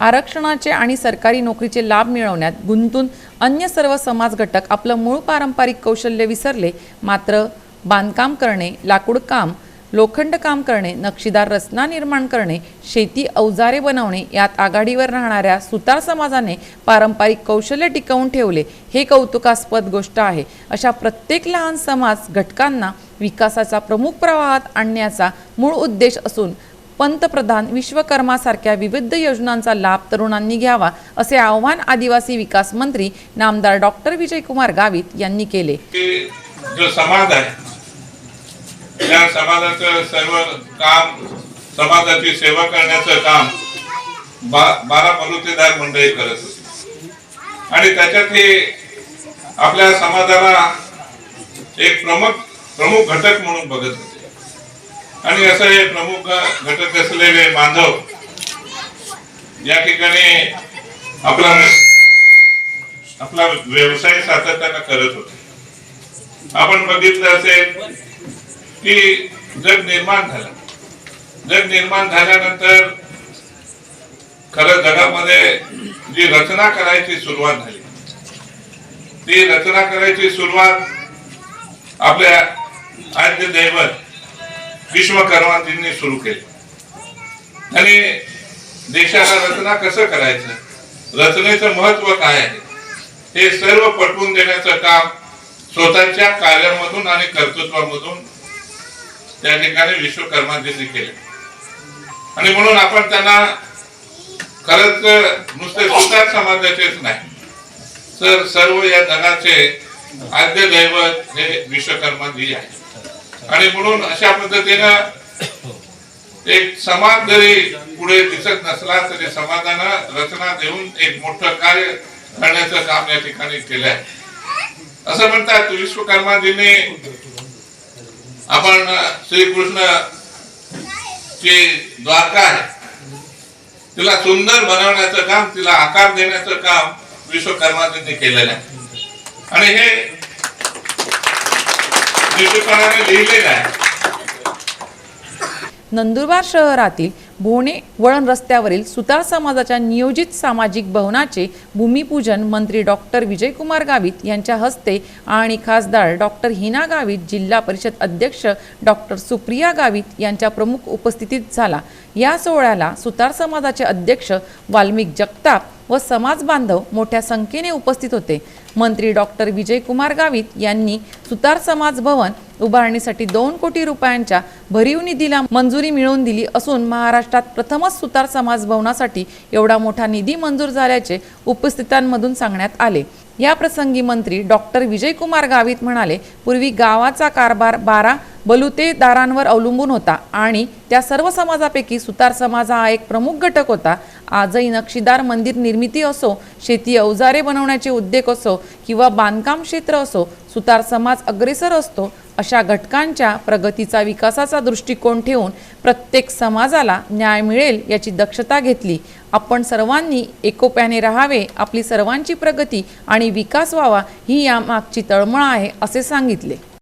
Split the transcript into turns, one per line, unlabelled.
आरक्षणाचे आणि सरकारी नोकरीचे लाभ मिळवण्यात गुंतून अन्य सर्व समाज घटक आपलं मूळ पारंपरिक कौशल्य विसरले मात्र बांधकाम करणे लाकूड काम लोखंड काम करणे नक्षीदार रचना निर्माण करणे शेती अवजारे बनवणे यात आघाडीवर राहणाऱ्या सुतार समाजाने पारंपरिक कौशल्य टिकवून ठेवले हे कौतुकास्पद गोष्ट आहे. अशा प्रत्येक लहान समाज घटकांना विकासाचा प्रमुख प्रवाहात आणण्याचा मूळ उद्देश असून पंतप्रधान विश्वकर्मासारख्या विविध योजनांचा लाभ तरुणांनी घ्यावा असे आव्हान आदिवासी विकास मंत्री नामदार डॉक्टर विजयकुमार गावित यांनी केले.
जो समाज आहे या समाजाचं सर्व काम समाजाची सेवा करण्याचं काम बा बारा बलुतेदार मंडळी करत होती. आणि त्याच्यात आपल्या समाजाला एक प्रमुख प्रमुख घटक म्हणून बघत होते. आणि असं हे प्रमुख घटक असलेले बांधव या ठिकाणी आपला आपला व्यवसाय सातत्यानं करत होते. आपण बघितलं असेल की जग निर्माण झालं. जग निर्माण झाल्यानंतर खरं जगामध्ये जी रचना करायची सुरुवात झाली. ती रचना करायची सुरुवात आपल्या आद्य दैवत विश्वकर्मांतींनी सुरू केले. आणि देशाला रचना कसं करायचं? रचनेचं महत्त्व काय आहे? हे सर्व पटवून देण्याचं काम स्वतःच्या कार्यामधून आणि कर्तृत्वामधून त्या ठिकाणी विश्वकर्माजींनी केले. आणि म्हणून आपण त्यांना खरंच नुसते सुतार समाजाचेच नाही तर सर्व या जगाचे आद्य दैवत हे विश्वकर्माजी आहे आणि म्हणून अशा पद्धतीनं एक समाज जरी पुढे दिसत नसला तरी समाजानं रचना देऊन एक मोठं कार्य करण्याचं काम या ठिकाणी केलं आहे असं म्हणतात विश्वकर्माजींनी आपण श्रीकृष्ण ची द्वारका आहे. तिला सुंदर बनवण्याचं काम तिला आकार देण्याचं काम विश्वकर्माजींनी केलेलं आहे. आणि हे
नंदुरबार शहरातील भोणे वळण रस्त्यावरील सुतार समाजाच्या नियोजित सामाजिक भवनाचे भूमिपूजन मंत्री डॉक्टर विजयकुमार गावित यांच्या हस्ते आणि खासदार डॉक्टर हिना गावित जिल्हा परिषद अध्यक्ष डॉक्टर सुप्रिया गावित यांच्या प्रमुख उपस्थितीत झाला. या सोहळ्याला सुतार समाजाचे अध्यक्ष वाल्मिक जगताप व समाज बांधव मोठ्या संख्येने उपस्थित होते. मंत्री डॉक्टर विजयकुमार गावित यांनी सुतार समाज भवन उभारणीसाठी दोन कोटी रुपयांच्या भरीव निधीला मंजुरी मिळवून दिली असून महाराष्ट्रात प्रथमच सुतार समाज भवनासाठी एवढा मोठा निधी मंजूर झाल्याचे उपस्थितांमधून सांगण्यात आले. या प्रसंगी मंत्री डॉक्टर विजयकुमार गावित म्हणाले पूर्वी गावाचा कारभार बारा बलुतेदारांवर अवलंबून होता आणि त्या सर्व समाजापैकी सुतार समाज हा एक प्रमुख घटक होता. आजही नक्षीदार मंदिर निर्मिती असो शेती अवजारे बनवण्याचे उद्योग असो किंवा बांधकाम क्षेत्र असो सुतार समाज अग्रेसर असतो अशा घटकांच्या प्रगतीचा विकासाचा दृष्टिकोन ठेवून प्रत्येक समाजाला न्याय मिळेल याची दक्षता घेतली. आपण सर्वांनी एकोप्याने राहावे आपली सर्वांची प्रगती आणि विकास व्हावा ही यामागची तळमळ आहे असे सांगितले.